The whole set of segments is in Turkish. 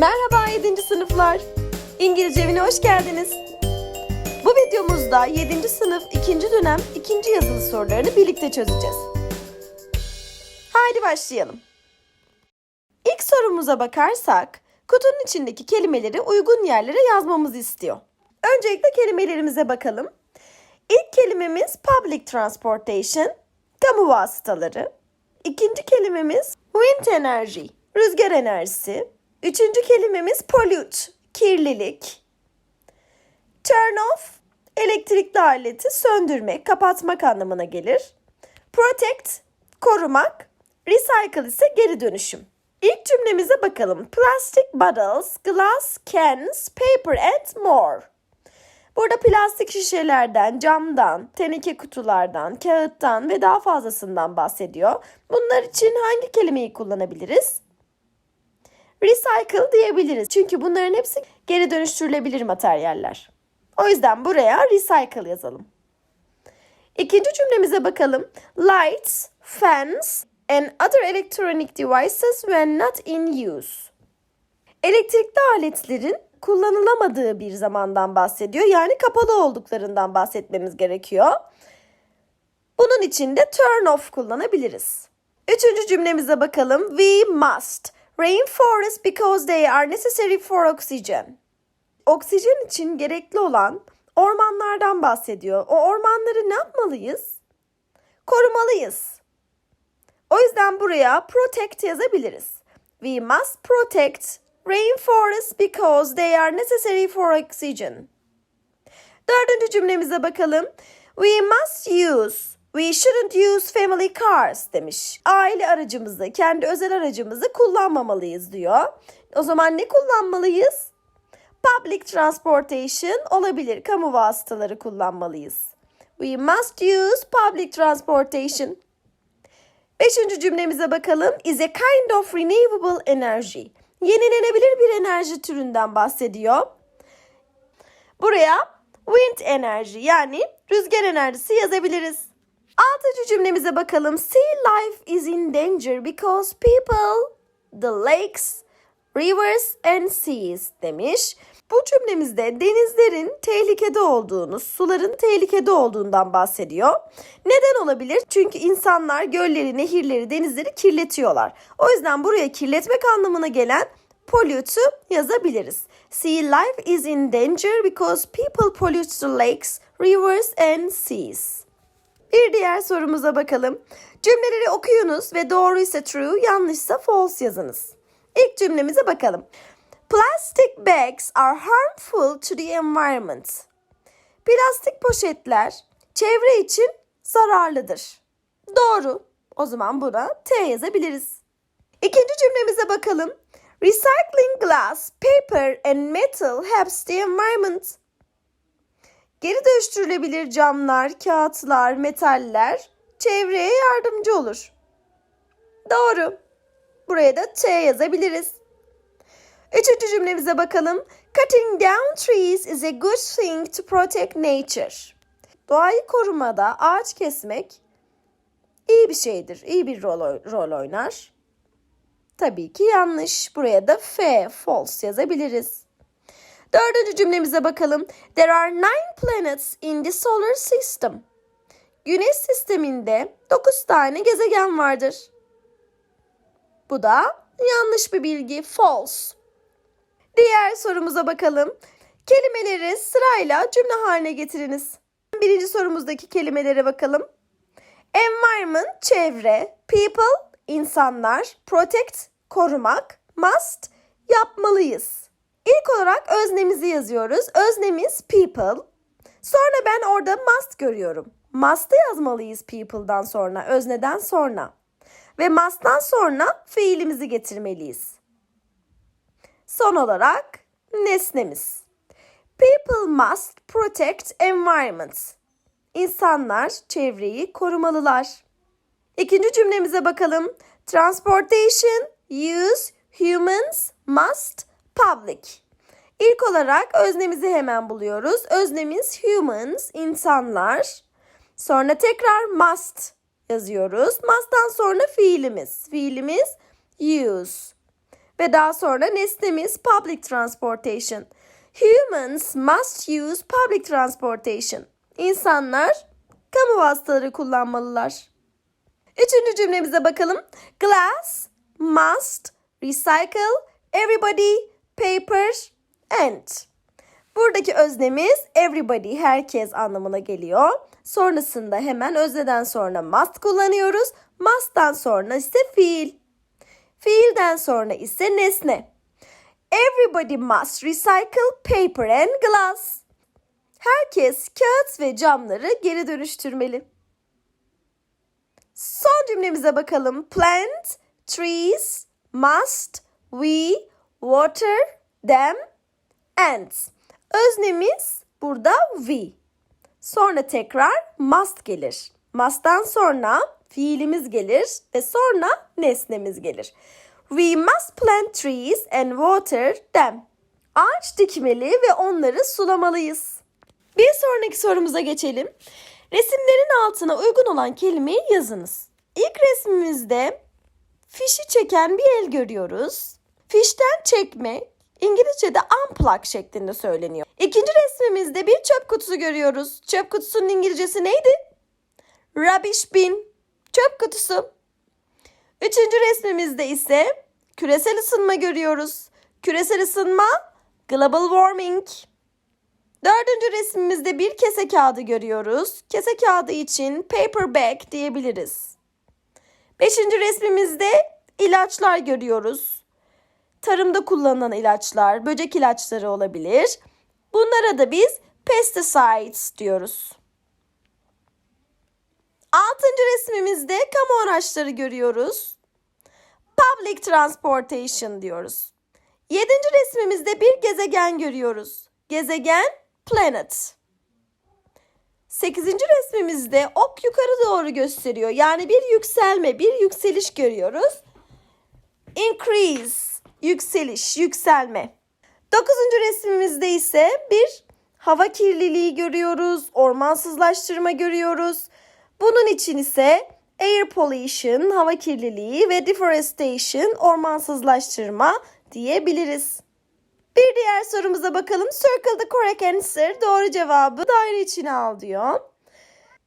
Merhaba 7. sınıflar. İngilizce evine hoş geldiniz. Bu videomuzda 7. sınıf 2. dönem 2. yazılı sorularını birlikte çözeceğiz. Haydi başlayalım. İlk sorumuza bakarsak, kutunun içindeki kelimeleri uygun yerlere yazmamızı istiyor. Öncelikle kelimelerimize bakalım. İlk kelimemiz public transportation, kamu vasıtaları. İkinci kelimemiz wind energy, rüzgar enerjisi. Üçüncü kelimemiz pollute, kirlilik. Turn off, elektrikli aleti söndürmek, kapatmak anlamına gelir. Protect, korumak. Recycle ise geri dönüşüm. İlk cümlemize bakalım. Plastic bottles, glass cans, paper and more. Burada plastik şişelerden, camdan, teneke kutulardan, kağıttan ve daha fazlasından bahsediyor. Bunlar için hangi kelimeyi kullanabiliriz? Recycle diyebiliriz. Çünkü bunların hepsi geri dönüştürülebilir materyaller. O yüzden buraya recycle yazalım. İkinci cümlemize bakalım. Lights, fans and other electronic devices when not in use. Elektrikli aletlerin kullanılamadığı bir zamandan bahsediyor. Yani kapalı olduklarından bahsetmemiz gerekiyor. Bunun için de turn off kullanabiliriz. Üçüncü cümlemize bakalım. We must rainforest because they are necessary for oxygen. Oksijen için gerekli olan ormanlardan bahsediyor. O ormanları ne yapmalıyız? Korumalıyız. O yüzden buraya protect yazabiliriz. We must protect rainforests because they are necessary for oxygen. Dördüncü cümlemize bakalım. We must use, we shouldn't use family cars demiş. Aile aracımızı, kendi özel aracımızı kullanmamalıyız diyor. O zaman ne kullanmalıyız? Public transportation olabilir. Kamu vasıtaları kullanmalıyız. We must use public transportation. Beşinci cümlemize bakalım. Is a kind of renewable energy. Yenilenebilir bir enerji türünden bahsediyor. Buraya wind enerji yani rüzgar enerjisi yazabiliriz. Altıncı cümlemize bakalım. Sea life is in danger because people, the lakes, rivers and seas demiş. Bu cümlemizde denizlerin tehlikede olduğunu, suların tehlikede olduğundan bahsediyor. Neden olabilir? Çünkü insanlar gölleri, nehirleri, denizleri kirletiyorlar. O yüzden buraya kirletmek anlamına gelen pollute'u yazabiliriz. Sea life is in danger because people pollute the lakes, rivers and seas. Bir diğer sorumuza bakalım. Cümleleri okuyunuz ve doğruysa true, yanlışsa false yazınız. İlk cümlemize bakalım. Plastic bags are harmful to the environment. Plastik poşetler çevre için zararlıdır. Doğru. O zaman buna T yazabiliriz. İkinci cümlemize bakalım. Recycling glass, paper and metal helps the environment. Geri dönüştürülebilir camlar, kağıtlar, metaller çevreye yardımcı olur. Doğru. Buraya da T yazabiliriz. Üçüncü cümlemize bakalım. Cutting down trees is a good thing to protect nature. Doğayı korumada ağaç kesmek iyi bir şeydir. İyi bir rol, rol oynar. Tabii ki yanlış. Buraya da F, false yazabiliriz. Dördüncü cümlemize bakalım. There are nine planets in the solar system. Güneş sisteminde 9 tane gezegen vardır. Bu da yanlış bir bilgi. False. Diğer sorumuza bakalım. Kelimeleri sırayla cümle haline getiriniz. Birinci sorumuzdaki kelimelere bakalım. Environment, çevre. People, insanlar. Protect, korumak. Must, yapmalıyız. İlk olarak öznemizi yazıyoruz. Öznemiz people. Sonra ben orada must görüyorum. Must'ı yazmalıyız people'dan sonra, özneden sonra. Ve must'tan sonra fiilimizi getirmeliyiz. Son olarak nesnemiz. People must protect environment. İnsanlar çevreyi korumalılar. İkinci cümlemize bakalım. Transportation, use, humans, must, public. İlk olarak öznemizi hemen buluyoruz. Öznemiz humans, insanlar. Sonra tekrar must yazıyoruz. Must'tan sonra fiilimiz. Fiilimiz use. Ve daha sonra nesnemiz public transportation. Humans must use public transportation. İnsanlar kamu vasıtaları kullanmalılar. Üçüncü cümlemize bakalım. Glass must recycle everybody paper and. Buradaki öznemiz everybody herkes anlamına geliyor. Sonrasında hemen özneden sonra must kullanıyoruz. Must'tan sonra ise fiil. Fiilden sonra ise nesne. Everybody must recycle paper and glass. Herkes kağıt ve camları geri dönüştürmeli. Son cümlemize bakalım. Plant, trees, must, we, water, them, and. Öznemiz burada we. Sonra tekrar must gelir. Must'tan sonra fiilimiz gelir ve sonra nesnemiz gelir. We must plant trees and water them. Ağaç dikmeli ve onları sulamalıyız. Bir sonraki sorumuza geçelim. Resimlerin altına uygun olan kelimeyi yazınız. İlk resmimizde fişi çeken bir el görüyoruz. Fişten çekme İngilizce'de unplug şeklinde söyleniyor. İkinci resmimizde bir çöp kutusu görüyoruz. Çöp kutusunun İngilizcesi neydi? Rubbish bin. Çöp kutusu. Üçüncü resmimizde ise küresel ısınma görüyoruz. Küresel ısınma global warming. Dördüncü resmimizde bir kese kağıdı görüyoruz. Kese kağıdı için paper bag diyebiliriz. Beşinci resmimizde ilaçlar görüyoruz. Tarımda kullanılan ilaçlar, böcek ilaçları olabilir. Bunlara da biz pesticides diyoruz. Altıncı resmimizde kamu araçları görüyoruz. Public transportation diyoruz. Yedinci resmimizde bir gezegen görüyoruz. Gezegen planet. Sekizinci resmimizde ok yukarı doğru gösteriyor. Yani bir yükselme, bir yükseliş görüyoruz. Increase, yükseliş, yükselme. Dokuzuncu resmimizde ise bir hava kirliliği görüyoruz, ormansızlaştırma görüyoruz. Bunun için ise air pollution, hava kirliliği ve deforestation, ormansızlaştırma diyebiliriz. Bir diğer sorumuza bakalım. Circle the correct answer. Doğru cevabı daire içine al diyor.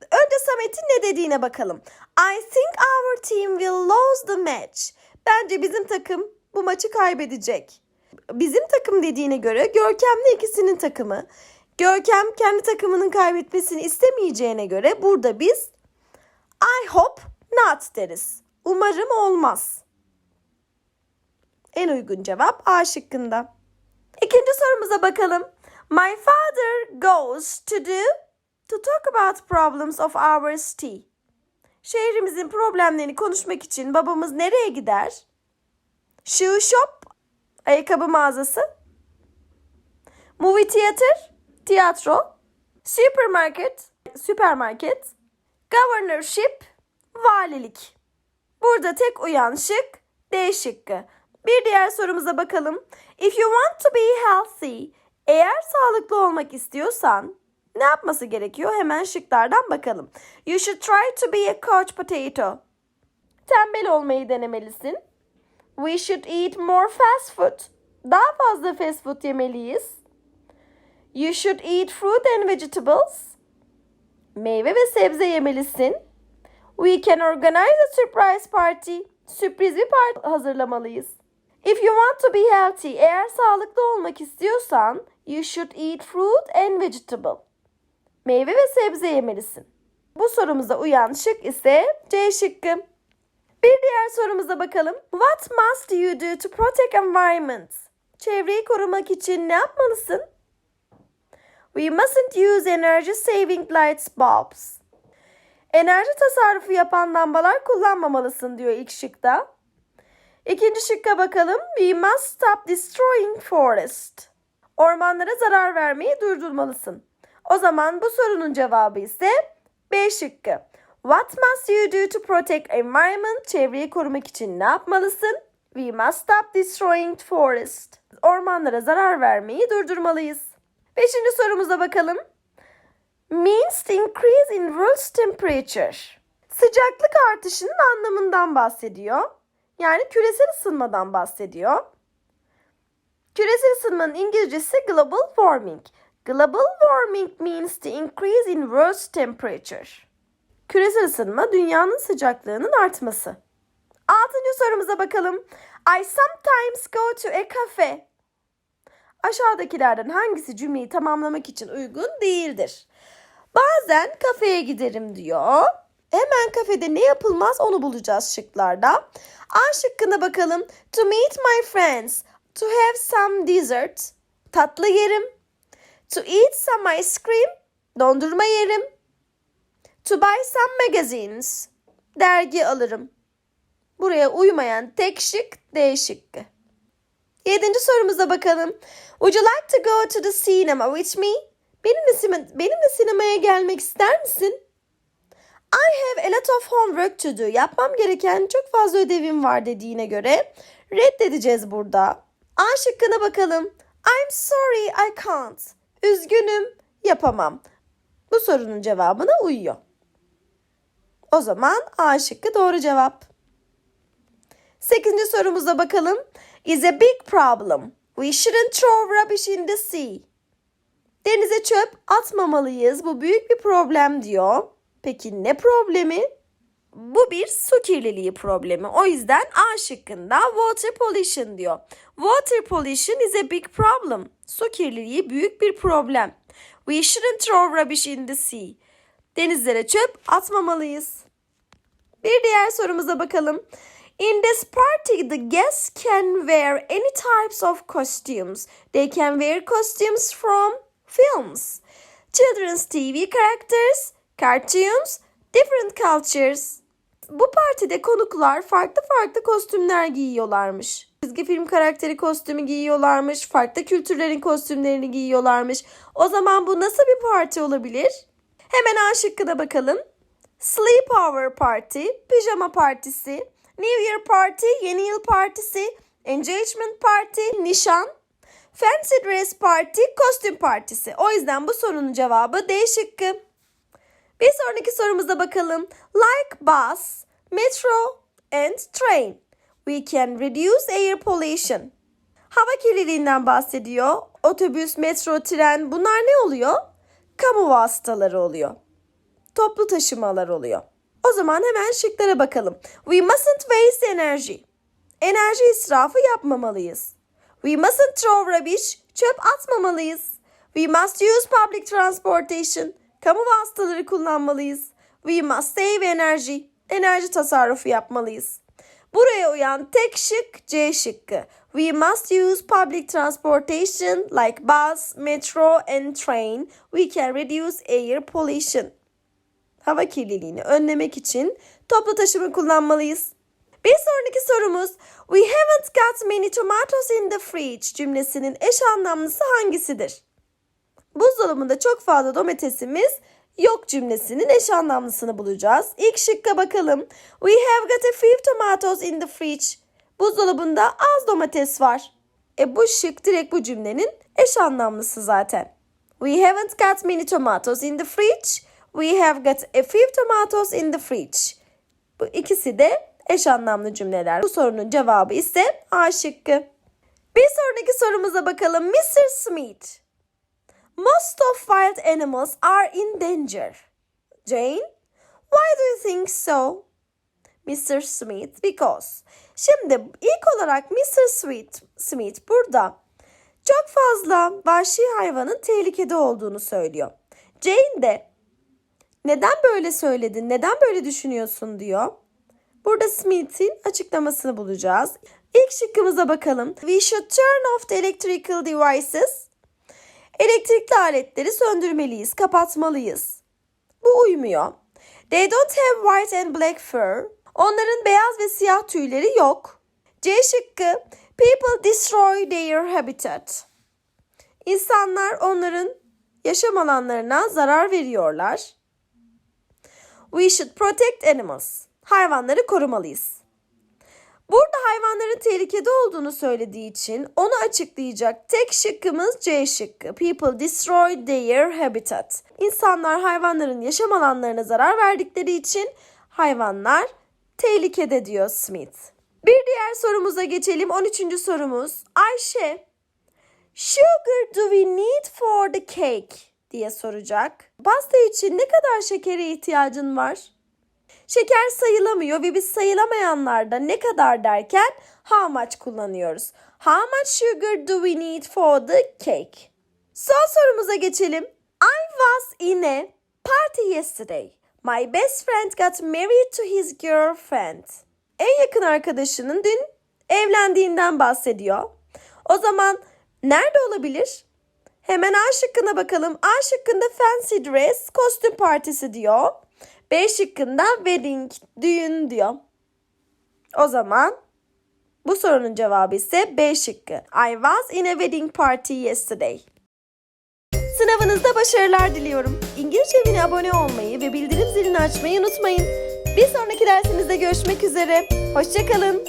Önce Samet'in ne dediğine bakalım. I think our team will lose the match. Bence bizim takım bu maçı kaybedecek. Bizim takım dediğine göre Görkem'le ikisinin takımı. Görkem kendi takımının kaybetmesini istemeyeceğine göre burada biz I hope not deriz. Umarım olmaz. En uygun cevap A şıkkında. İkinci sorumuza bakalım. My father goes to do to talk about problems of our city. Şehrimizin problemlerini konuşmak için babamız nereye gider? Shoe shop, ayakkabı mağazası. Movie theater, tiyatro. Supermarket, süpermarket. Governorship, valilik. Burada tek uyan şık D şıkkı. Bir diğer sorumuza bakalım. If you want to be healthy, eğer sağlıklı olmak istiyorsan ne yapması gerekiyor? Hemen şıklardan bakalım. You should try to be a couch potato. Tembel olmayı denemelisin. We should eat more fast food. Daha fazla fast food yemeliyiz. You should eat fruit and vegetables. Meyve ve sebze yemelisin. We can organize a surprise party. Sürpriz bir parti hazırlamalıyız. If you want to be healthy, eğer sağlıklı olmak istiyorsan, you should eat fruit and vegetable. Meyve ve sebze yemelisin. Bu sorumuza uyan şık ise C şıkkı. Bir diğer sorumuza bakalım. What must you do to protect environment? Çevreyi korumak için ne yapmalısın? We mustn't use energy saving lights bulbs. Enerji tasarrufu yapan lambalar kullanmamalısın diyor ilk şıkta. İkinci şıkka bakalım. We must stop destroying forest. Ormanlara zarar vermeyi durdurmalısın. O zaman bu sorunun cevabı ise B şıkkı. What must you do to protect environment? Çevreyi korumak için ne yapmalısın? We must stop destroying forest. Ormanlara zarar vermeyi durdurmalıyız. Beşinci sorumuza bakalım. Means increase in world's temperature. Sıcaklık artışının anlamından bahsediyor. Yani küresel ısınmadan bahsediyor. ısınmanın İngilizcesi global warming. Global warming means the increase in world's temperature. Küresel ısınma dünyanın sıcaklığının artması. Altıncı sorumuza bakalım. I sometimes go to a cafe. Aşağıdakilerden hangisi cümleyi tamamlamak için uygun değildir? Bazen kafeye giderim diyor. Hemen kafede ne yapılmaz onu bulacağız şıklarda. A şıkkına bakalım. To meet my friends. To have some dessert. Tatlı yerim. To eat some ice cream. Dondurma yerim. To buy some magazines. Dergi alırım. Buraya uymayan tek şık D. Yedinci sorumuza bakalım. Would you like to go to the cinema with me? Benimle, sine- benimle sinemaya gelmek ister misin? I have a lot of homework to do. Yapmam gereken çok fazla ödevim var dediğine göre reddedeceğiz burada. A şıkkına bakalım. I'm sorry I can't. Üzgünüm yapamam. Bu sorunun cevabına uyuyor. O zaman A şıkkı doğru cevap. Sekizinci sorumuza bakalım. Is a big problem. We shouldn't throw rubbish in the sea. Denize çöp atmamalıyız. Bu büyük bir problem diyor. Peki ne problemi? Bu bir su kirliliği problemi. O yüzden A şıkkında water pollution diyor. Water pollution is a big problem. Su kirliliği büyük bir problem. We shouldn't throw rubbish in the sea. Denizlere çöp atmamalıyız. Bir diğer sorumuza bakalım. In this party, the guests can wear any types of costumes. They can wear costumes from films, children's TV characters, cartoons, different cultures. Bu partide konuklar farklı farklı kostümler giyiyorlarmış. Çizgi film karakteri kostümü giyiyorlarmış, farklı kültürlerin kostümlerini giyiyorlarmış. O zaman bu nasıl bir parti olabilir? Hemen A şıkkına bakalım. Sleepover Party, pijama partisi, New Year Party, yeni yıl partisi, Engagement Party, nişan, Fancy Dress Party, kostüm partisi. O yüzden bu sorunun cevabı D şıkkı. Bir sonraki sorumuza bakalım. Like bus, metro and train. We can reduce air pollution. Hava kirliliğinden bahsediyor. Otobüs, metro, tren bunlar ne oluyor? Kamu vasıtaları oluyor toplu taşımalar oluyor. O zaman hemen şıklara bakalım. We mustn't waste energy. Enerji israfı yapmamalıyız. We mustn't throw rubbish. Çöp atmamalıyız. We must use public transportation. Kamu vasıtaları kullanmalıyız. We must save energy. Enerji tasarrufu yapmalıyız. Buraya uyan tek şık C şıkkı. We must use public transportation like bus, metro and train. We can reduce air pollution hava kirliliğini önlemek için toplu taşıma kullanmalıyız. Bir sonraki sorumuz We haven't got many tomatoes in the fridge cümlesinin eş anlamlısı hangisidir? Buzdolabında çok fazla domatesimiz yok cümlesinin eş anlamlısını bulacağız. İlk şıkka bakalım. We have got a few tomatoes in the fridge. Buzdolabında az domates var. E bu şık direkt bu cümlenin eş anlamlısı zaten. We haven't got many tomatoes in the fridge. We have got a few tomatoes in the fridge. Bu ikisi de eş anlamlı cümleler. Bu sorunun cevabı ise A şıkkı. Bir sonraki sorumuza bakalım. Mr. Smith. Most of wild animals are in danger. Jane, why do you think so? Mr. Smith, because. Şimdi ilk olarak Mr. Smith, Smith burada çok fazla vahşi hayvanın tehlikede olduğunu söylüyor. Jane de neden böyle söyledin, neden böyle düşünüyorsun diyor. Burada Smith'in açıklamasını bulacağız. İlk şıkkımıza bakalım. We should turn off the electrical devices. Elektrikli aletleri söndürmeliyiz, kapatmalıyız. Bu uymuyor. They don't have white and black fur. Onların beyaz ve siyah tüyleri yok. C şıkkı. People destroy their habitat. İnsanlar onların yaşam alanlarına zarar veriyorlar. We should protect animals. Hayvanları korumalıyız. Burada hayvanların tehlikede olduğunu söylediği için onu açıklayacak tek şıkkımız C şıkkı. People destroy their habitat. İnsanlar hayvanların yaşam alanlarına zarar verdikleri için hayvanlar tehlikede diyor Smith. Bir diğer sorumuza geçelim. 13. sorumuz. Ayşe sugar do we need for the cake diye soracak. Pasta için ne kadar şekere ihtiyacın var? Şeker sayılamıyor ve biz sayılamayanlarda ne kadar derken how much kullanıyoruz. How much sugar do we need for the cake? Son sorumuza geçelim. I was in a party yesterday. My best friend got married to his girlfriend. En yakın arkadaşının dün evlendiğinden bahsediyor. O zaman nerede olabilir? Hemen A şıkkına bakalım. A şıkkında fancy dress, kostüm partisi diyor. B şıkkında wedding, düğün diyor. O zaman bu sorunun cevabı ise B şıkkı. I was in a wedding party yesterday. Sınavınızda başarılar diliyorum. İngilizce Evi'ne abone olmayı ve bildirim zilini açmayı unutmayın. Bir sonraki dersimizde görüşmek üzere. Hoşçakalın.